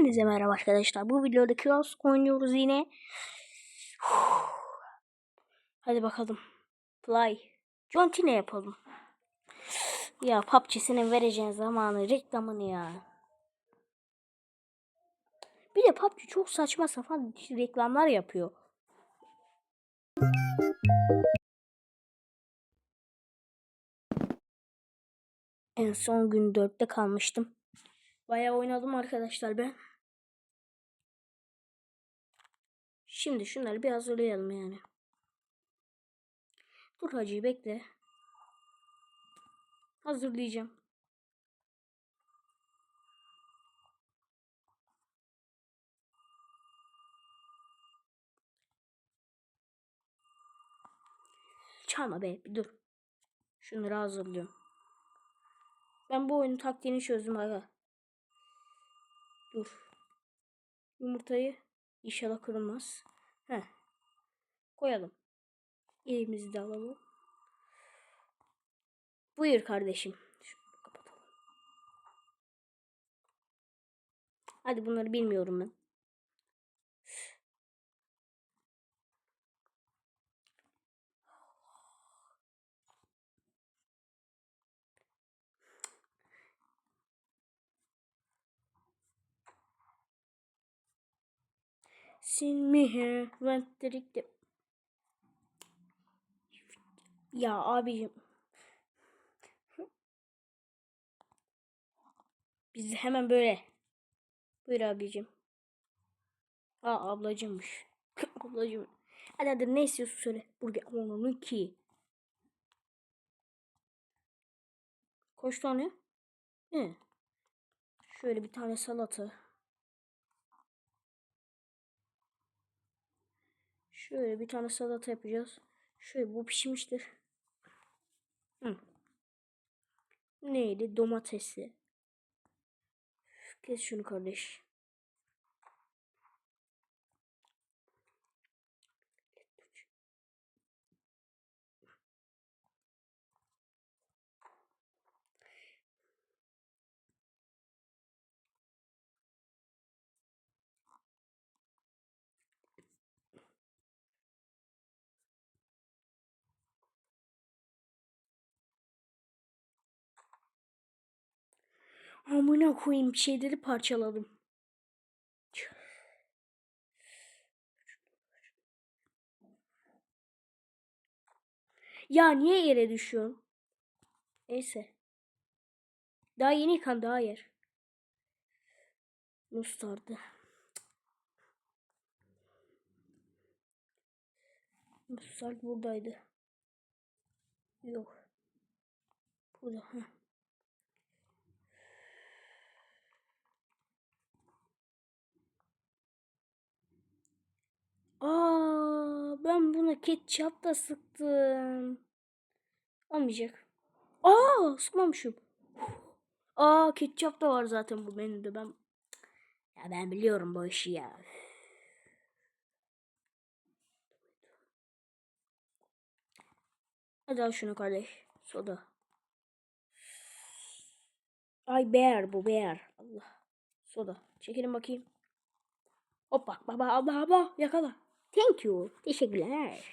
Hepinize merhaba arkadaşlar. Bu videoda Cross oynuyoruz yine. Hadi bakalım. Fly. Cena yapalım. Ya PUBG'sine vereceğin zamanı reklamını ya. Bir de PUBG çok saçma sapan reklamlar yapıyor. En son gün 4'te kalmıştım. Bayağı oynadım arkadaşlar ben. Şimdi şunları bir hazırlayalım yani. Dur hacı bekle. Hazırlayacağım. Çalma be bir dur. Şunları hazırlıyorum. Ben bu oyunun taktiğini çözdüm aga. Dur. Yumurtayı inşallah kırılmaz. Heh. Koyalım. Elimizi de alalım. Buyur kardeşim. Şunu kapatalım. Hadi bunları bilmiyorum ben. Sin me here went direkt Ya abicim. Biz hemen böyle. Buyur abicim. Aa ablacımmış. Ablacım. Hadi hadi ne istiyorsun söyle. Burger onun ki. Kaç tane? Ne? Şöyle bir tane salata. Şöyle bir tane salata yapacağız. Şöyle bu pişmiştir. Hı. Neydi? Domatesi. Kes şunu kardeş. Amına koyayım şeyleri parçaladım. Ya niye yere düşüyorsun? Neyse. Daha yeni yıkan daha yer. Mustardı. Mustard buradaydı. Yok. Burada. Heh. Aa, buna ketçap da sıktım. Olmayacak. Aa, sıkmamışım. Aa, ketçap da var zaten bu menüde. Ben ya ben biliyorum bu işi ya. Hadi al şunu kardeş. Soda. Ay bear bu bear. Allah. Soda. Çekelim bakayım. Hop bak baba abla abla yakala. Thank you. Teşekkürler.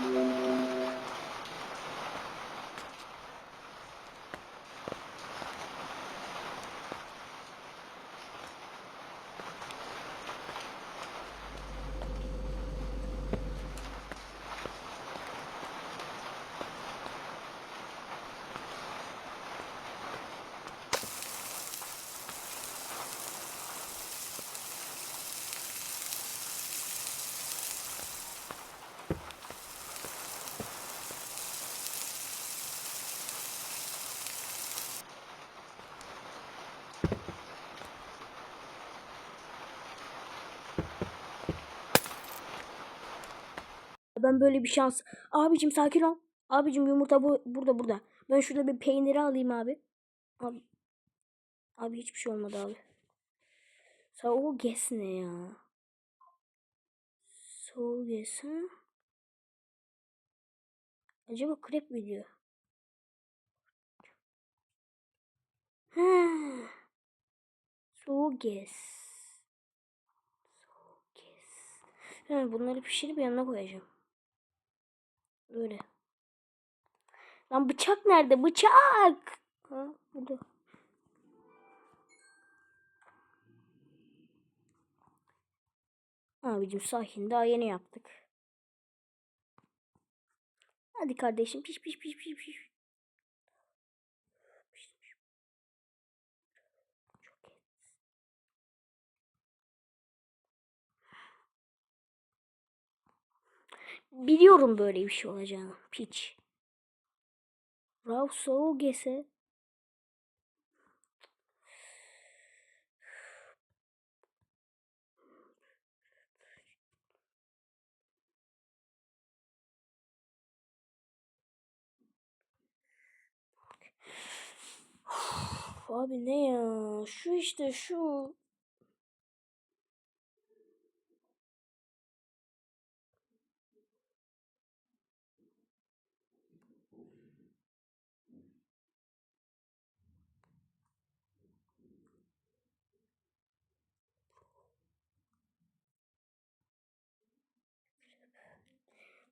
Thank you. Ben böyle bir şans. Abicim sakin ol. Abicim yumurta bu burada burada. Ben şurada bir peyniri alayım abi. Abi. Abi hiçbir şey olmadı abi. Soğuk ges ne ya? Soğuk ges ha? Acaba krep mi diyor? Ha. Soğuk ges. Soğuk ges. Ha, bunları pişirip yanına koyacağım. Böyle. Lan bıçak nerede? Bıçak! Ha, burada. Abicim sakin daha yeni yaptık. Hadi kardeşim piş piş piş piş piş. Biliyorum böyle bir şey olacağını. Piç. Rav soğuk ise Abi ne ya? Şu işte şu.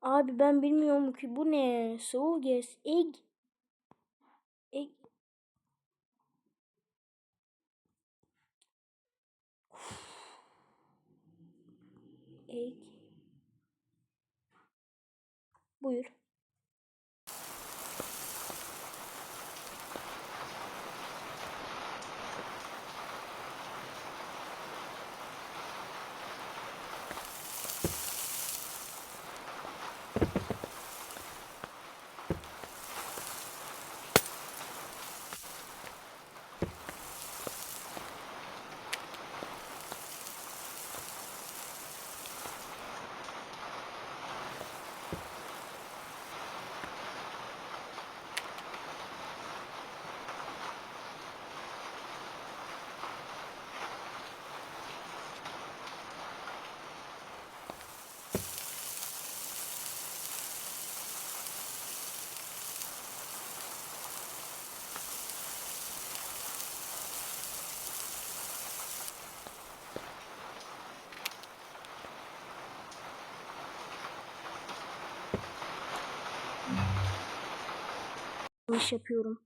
Abi ben bilmiyorum ki bu ne? Soğuk es. Egg. Egg. Egg. Buyur. Yapıyorum.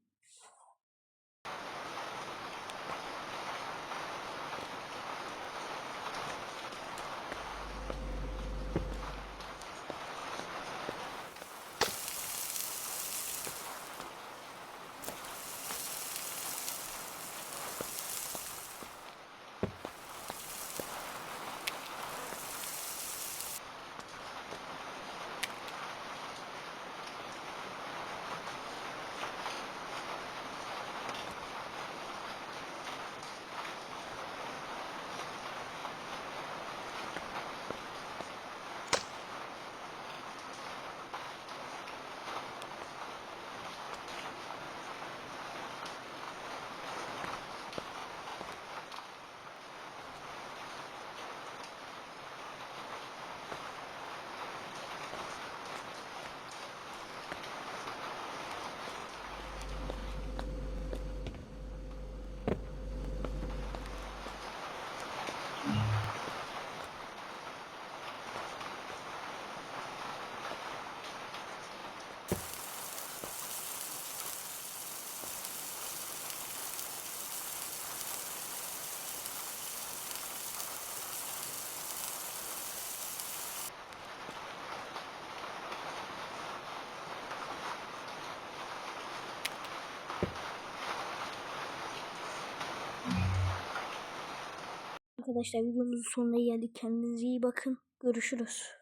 Arkadaşlar videomuzun sonuna geldik. Kendinize iyi bakın. Görüşürüz.